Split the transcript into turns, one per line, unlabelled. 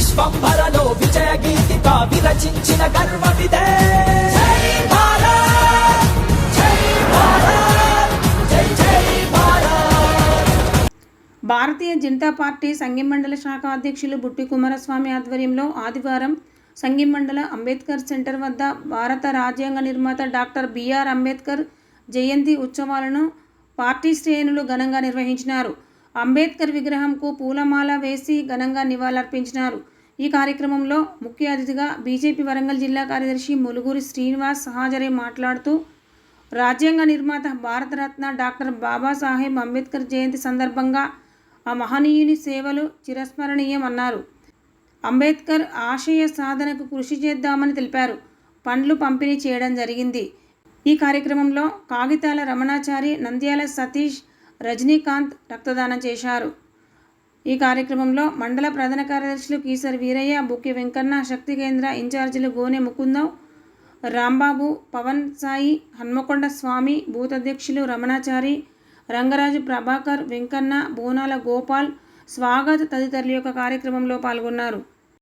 విశ్వంభరలో విజయ గీతిక విరచించిన గర్వమిదే
Bharatiya Janata party సంఘం మండల శాఖ అధ్యక్షులు బుట్టి కుమారస్వామి ఆధ్వర్యంలో ఆదివారం సంఘం మండల అంబేద్కర్ సెంటర్ వద్ద భారత రాజ్యాంగ నిర్మాత డాక్టర్ బిఆర్ అంబేద్కర్ జయంతి ఉత్సవాలను పార్టీ శ్రేణులు ఘనంగా నిర్వహించినారు. అంబేద్కర్ విగ్రహంకు పూలమాల వేసి ఘనంగా నివాళులర్పించినారు. ఈ కార్యక్రమంలో ముఖ్య అతిథిగా బీజేపీ వరంగల్ జిల్లా కార్యదర్శి ములుగురి శ్రీనివాస్ హాజరై మాట్లాడుతూ రాజ్యాంగ నిర్మాత భారతరత్న డాక్టర్ బాబాసాహెబ్ అంబేద్కర్ జయంతి సందర్భంగా ఆ మహనీయుని సేవలు చిరస్మరణీయం అన్నారు. అంబేద్కర్ ఆశయ సాధనకు కృషి చేద్దామని తెలిపారు. పండ్లు పంపిణీ చేయడం జరిగింది. ఈ కార్యక్రమంలో కాగితాల రమణాచారి నంద్యాల సతీష్ రజనీకాంత్ రక్తదానం చేశారు. ఈ కార్యక్రమంలో మండల ప్రధాన కార్యదర్శులు కీసర్ వీరయ్య బుక్కి వెంకన్న శక్తి కేంద్ర ఇన్ఛార్జీలు గోనె ముకుందం రాంబాబు పవన్ సాయి హన్మకొండ స్వామి బూత్ అధ్యక్షులు రమణాచారి రంగరాజు ప్రభాకర్ వెంకన్న బోనాల గోపాల్ స్వాగత్ తదితరుల యొక్క కార్యక్రమంలో పాల్గొన్నారు.